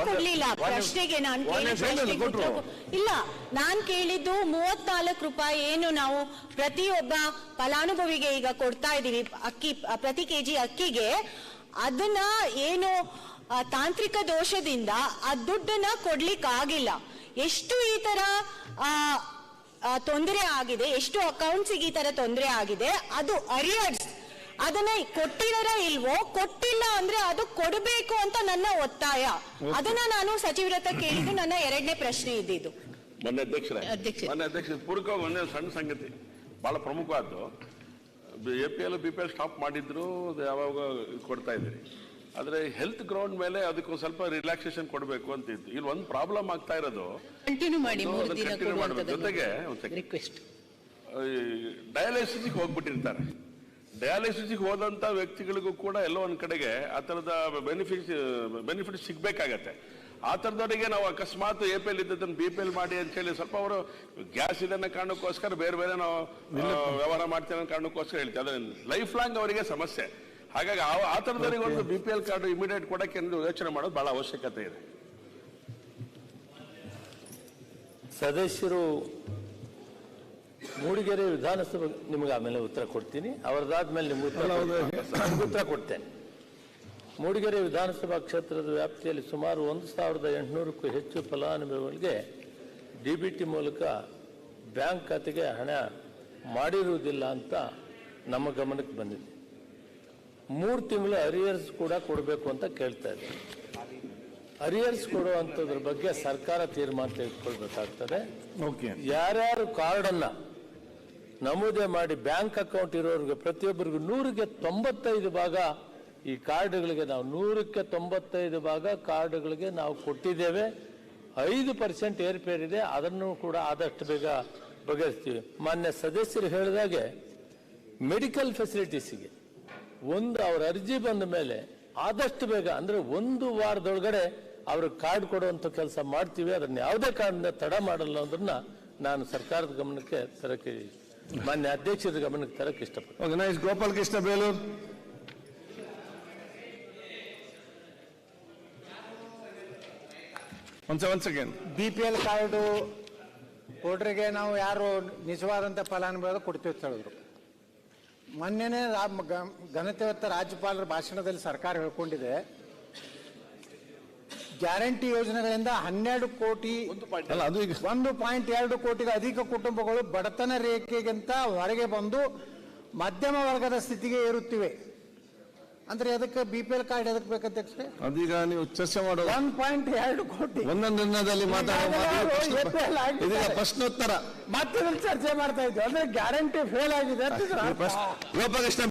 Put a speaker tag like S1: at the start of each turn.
S1: ಕೊಡ್ಲಿಲ್ಲ ಪ್ರಶ್ನೆಗೆ ನಾನು
S2: ಇಲ್ಲ,
S1: ನಾನ್ ಕೇಳಿದ್ದು ಮೂವತ್ನಾಲ್ಕು ರೂಪಾಯಿ ಏನು ನಾವು ಪ್ರತಿಯೊಬ್ಬ ಫಲಾನುಭವಿಗೆ ಈಗ ಕೊಡ್ತಾ ಇದೀವಿ ಅಕ್ಕಿ ಪ್ರತಿ ಕೆಜಿ ಅಕ್ಕಿಗೆ. ಅದನ್ನ ಏನು ತಾಂತ್ರಿಕ ದೋಷದಿಂದ ಆ ದುಡ್ಡನ್ನ ಕೊಡ್ಲಿಕ್ಕೆ ಆಗಿಲ್ಲ ಎಷ್ಟು ಈ ತರ ತೊಂದರೆ ಆಗಿದೆ ಎಷ್ಟು ಅಕೌಂಟ್ಸಿಗೆ ಈ ತರ ತೊಂದರೆ ಆಗಿದೆ ಅದು ಅರಿಯರ್ಸ್ ಅದನ್ನ ಕೊಟ್ಟಿದಾರ ಇಲ್ವೋ ಕೊಟ್ಟಿಲ್ಲ ಅಂದ್ರೆ ಅದು ಕೊಡಬೇಕು ಅಂತ ನನ್ನ ಒತ್ತಾಯ. ಅದನ್ನ ನಾನು ಸಚಿವರ ಹತ್ರ ಕೇಳಿದ್ದು ನನ್ನ ಎರಡನೇ ಪ್ರಶ್ನೆ ಇದ್ದಿದ್ದು.
S3: ಮೊನ್ನೆ ಅಧ್ಯಕ್ಷರೇ. ಮೊನ್ನೆ ಅಧ್ಯಕ್ಷ ಒಂದೇ ಸಣ್ಣ ಸಂಗತಿ ಬಹಳ ಪ್ರಮುಖವಾದ್ದು A P L B P L stop ಮಾಡಿದ್ರು ಅದು ಯಾವಾಗ ಕೊಡ್ತಾ ಇದ್ರಿ ಆದ್ರೆ ಹೆಲ್ತ್ ಗ್ರೌಂಡ್ ಮೇಲೆ ಅದಕ್ಕೆ ಸ್ವಲ್ಪ ರಿಲ್ಯಾಕ್ಸೇಷನ್ ಕೊಡಬೇಕು ಅಂತ ಇತ್ತು ಇಲ್ಲಿ ಒಂದು ಪ್ರಾಬ್ಲಮ್ ಆಗ್ತಾ ಇರೋದು.
S4: ಕಂಟಿನ್ಯೂ ಮಾಡಿ ಮೂರು ದಿನ.
S3: ಜೊತೆಗೆ.
S4: ರಿಕ್ವೆಸ್ಟ್
S3: ಡಯಾಲಿಸಿಸ್ಗೆ ಹೋಗ್ಬಿಟ್ಟಿರ್ತಾರೆ. ಡಯಾಲಿಸಿಸ್ಗೆ ಹೋದಂಥ ವ್ಯಕ್ತಿಗಳಿಗೂ ಕೂಡ ಎಲ್ಲೋ ಒಂದ್ ಕಡೆಗೆ ಆ ತರದ ಬೆನಿಫಿಟ್ ಬೆನಿಫಿಟ್ ಸಿಗ್ಬೇಕಾಗತ್ತೆ. ಆ ಥರದವರಿಗೆ ನಾವು ಅಕಸ್ಮಾತ್ ಎ ಪಿ ಎಲ್ ಇದ್ದದನ್ನು ಬಿ ಪಿ ಎಲ್ ಮಾಡಿ ಅಂತ ಹೇಳಿ ಸ್ವಲ್ಪ ಅವರು ಗ್ಯಾಸ್ ಇದನ್ನ ಕಾರಣಕ್ಕೋಸ್ಕರ ಬೇರೆ ಬೇರೆ ನಾವು ವ್ಯವಹಾರ ಮಾಡ್ತೇವೆ ಅನ್ನೋ ಕಾರಣಕ್ಕೋಸ್ಕರ ಹೇಳ್ತೀವಿ. ಅದ್ರ ಲೈಫ್ ಲಾಂಗ್ ಅವರಿಗೆ ಸಮಸ್ಯೆ. ಹಾಗಾಗಿ ಆ- ಥರದವರಿಗೆ ತರದವರಿಗೆ ಒಂದು B P L card immediate ಕೊಡಕ್ಕೆ ಯೋಚನೆ ಮಾಡೋದು ಬಹಳ ಅವಶ್ಯಕತೆ ಇದೆ.
S2: ಸದಸ್ಯರು ಮೂಡಿಗೆರೆ ವಿಧಾನಸಭೆ ನಿಮಗೆ ಆಮೇಲೆ ಉತ್ತರ ಕೊಡ್ತೀನಿ. ಅವರದಾದ್ಮೇಲೆ ನಿಮ್ಗೆ ಉತ್ತರ ನಿಮ್ಗೆ ಉತ್ತರ ಕೊಡ್ತೇನೆ. ಮೂಡಿಗೆರೆ ವಿಧಾನಸಭಾ ಕ್ಷೇತ್ರದ ವ್ಯಾಪ್ತಿಯಲ್ಲಿ ಸುಮಾರು ಒಂದು ಸಾವಿರದ ಎಂಟುನೂರಕ್ಕೂ ಹೆಚ್ಚು ಫಲಾನುಭವಿಗಳಿಗೆ ಡಿ ಬಿ ಟಿ ಮೂಲಕ ಬ್ಯಾಂಕ್ ಖಾತೆಗೆ ಹಣ ಮಾಡಿರುವುದಿಲ್ಲ ಅಂತ ನಮ್ಮ ಗಮನಕ್ಕೆ ಬಂದಿದೆ. ಮೂರು ತಿಂಗಳು ಅರಿಯರ್ಸ್ ಕೂಡ ಕೊಡಬೇಕು ಅಂತ ಕೇಳ್ತಾ ಇದ್ದಾರೆ ಅರಿಯರ್ಸ್ ಕೊಡುವಂಥದ್ರ ಬಗ್ಗೆ ಸರ್ಕಾರ ತೀರ್ಮಾನ ತೆಗೆದುಕೊಳ್ಬೇಕಾಗ್ತದೆ. ಯಾರ್ಯಾರು ಕಾರ್ಡನ್ನ ನಮೂದೆ ಮಾಡಿ ಬ್ಯಾಂಕ್ ಅಕೌಂಟ್ ಇರೋರಿಗೆ ಪ್ರತಿಯೊಬ್ಬರಿಗೂ ನೂರಿಗೆ ತೊಂಬತ್ತೈದು ಭಾಗ ಈ ಕಾರ್ಡ್ಗಳಿಗೆ ನಾವು ನೂರಕ್ಕೆ ತೊಂಬತ್ತೈದು ಭಾಗ ಕಾರ್ಡ್ಗಳಿಗೆ ನಾವು ಕೊಟ್ಟಿದ್ದೇವೆ. ಐದು ಪರ್ಸೆಂಟ್ ಏರ್ಪೇರಿದೆ ಅದನ್ನು ಕೂಡ ಆದಷ್ಟು ಬೇಗ ಬಗೆಹರಿಸ್ತೀವಿ. ಮಾನ್ಯ ಸದಸ್ಯರು ಹೇಳಿದಾಗೆ ಮೆಡಿಕಲ್ ಫೆಸಿಲಿಟೀಸಿಗೆ ಒಂದು ಅವ್ರ ಅರ್ಜಿ ಬಂದ ಮೇಲೆ ಆದಷ್ಟು ಬೇಗ, ಅಂದರೆ ಒಂದು ವಾರದೊಳಗಡೆ ಅವ್ರಿಗೆ ಕಾರ್ಡ್ ಕೊಡುವಂಥ ಕೆಲಸ ಮಾಡ್ತೀವಿ, ಅದನ್ನ ಯಾವುದೇ ಕಾರಣದಿಂದ ತಡ ಮಾಡಲ್ಲ ಅಂದ್ರನ್ನ ನಾನು ಸರ್ಕಾರದ ಗಮನಕ್ಕೆ ತರಕ್ಕೆ ಮಾನ್ಯ ಅಧ್ಯಕ್ಷರ ಗಮನಕ್ಕೆ ತರಕ್ಕೆ ಇಷ್ಟಪಡ್ತೀನಿ.
S5: ಓಕೆ ನೈಸ್ ಗೋಪಾಲ್ ಕೃಷ್ಣ ಬೇಲೂರ್ ಒಂದ್ one second
S6: B P L card ಕೊಡ್ರಿಗೆ ನಾವು ಯಾರು ನಿಜವಾದಂಥ ಫಲಾನುಭವಿ ಕೊಡ್ತೀವಿ ಅಂತ ಹೇಳಿದ್ರು. ಮೊನ್ನೆನೇ ಘನತೆವತ್ತ ರಾಜ್ಯಪಾಲರ ಭಾಷಣದಲ್ಲಿ ಸರ್ಕಾರ ಹೇಳ್ಕೊಂಡಿದೆ. ಗ್ಯಾರಂಟಿ ಯೋಜನೆಗಳಿಂದ ಹನ್ನೆರಡು ಕೋಟಿ
S5: ಅಲ್ಲ ಅದು ಈಗ
S6: ಒಂದು ಪಾಯಿಂಟ್ ಎರಡು ಕೋಟಿಗೆ ಅಧಿಕ ಕುಟುಂಬಗಳು ಬಡತನ ರೇಖೆಗಿಂತ ಹೊರಗೆ ಬಂದು ಮಧ್ಯಮ ವರ್ಗದ ಸ್ಥಿತಿಗೆ ಏರುತ್ತಿವೆ. ಅಂದ್ರೆ ಅದಕ್ಕೆ ಬಿ ಪಿ ಎಲ್ ಕಾರ್ಡ್ ಎದಕ್ಕೆ ಬೇಕಂತ
S5: ಅದೀಗ ನೀವು ಚರ್ಚೆ ಮಾಡೋದು.
S6: ಒನ್ ಪಾಯಿಂಟ್ ಎರಡು ಕೋಟಿ.
S5: ಒಂದೊಂದು ದಿನದಲ್ಲಿ ಪ್ರಶ್ನೋತ್ತರ.
S6: ಮತ್ತೆ ಚರ್ಚೆ ಮಾಡ್ತಾ ಇದ್ದೀವಿ ಅಂದ್ರೆ ಗ್ಯಾರಂಟಿ ಫೇಲ್ ಆಗಿದೆ